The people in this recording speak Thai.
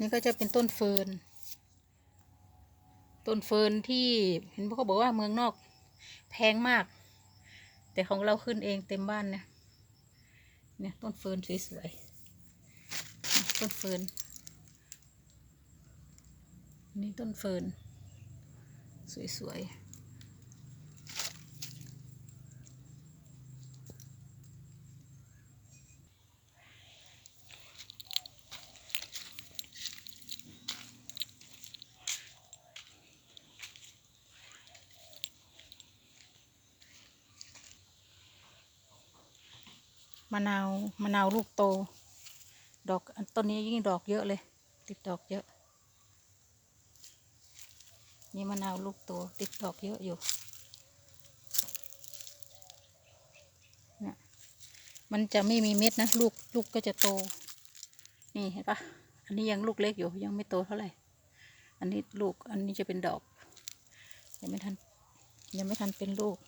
นี่ก็จะเป็นต้นเฟิร์น ต้นเฟิร์นที่เห็นพวกเขาบอกว่าเมืองนอกแพงมาก แต่ของเราขึ้นเองเต็มบ้านเนี่ยเนี่ยต้นเฟิร์นสวยๆ ต้นเฟิร์น นี่ต้นเฟิร์น สวยๆ มะนาวมะนาวลูกโต ดอกต้นนี้ยิ่งดอกเยอะเลย ติดดอกเยอะ นี่มะนาวลูกโตติดดอกเยอะอยู่เนี่ยมันจะไม่มีเม็ดนะลูกลูกก็จะโต นี่เห็นปะอันนี้ยังลูกเล็กอยู่ยังไม่โตเท่าไหร่ อันนี้ลูกอันนี้จะเป็นดอก ยังไม่ทันยังไม่ทันเป็นลูก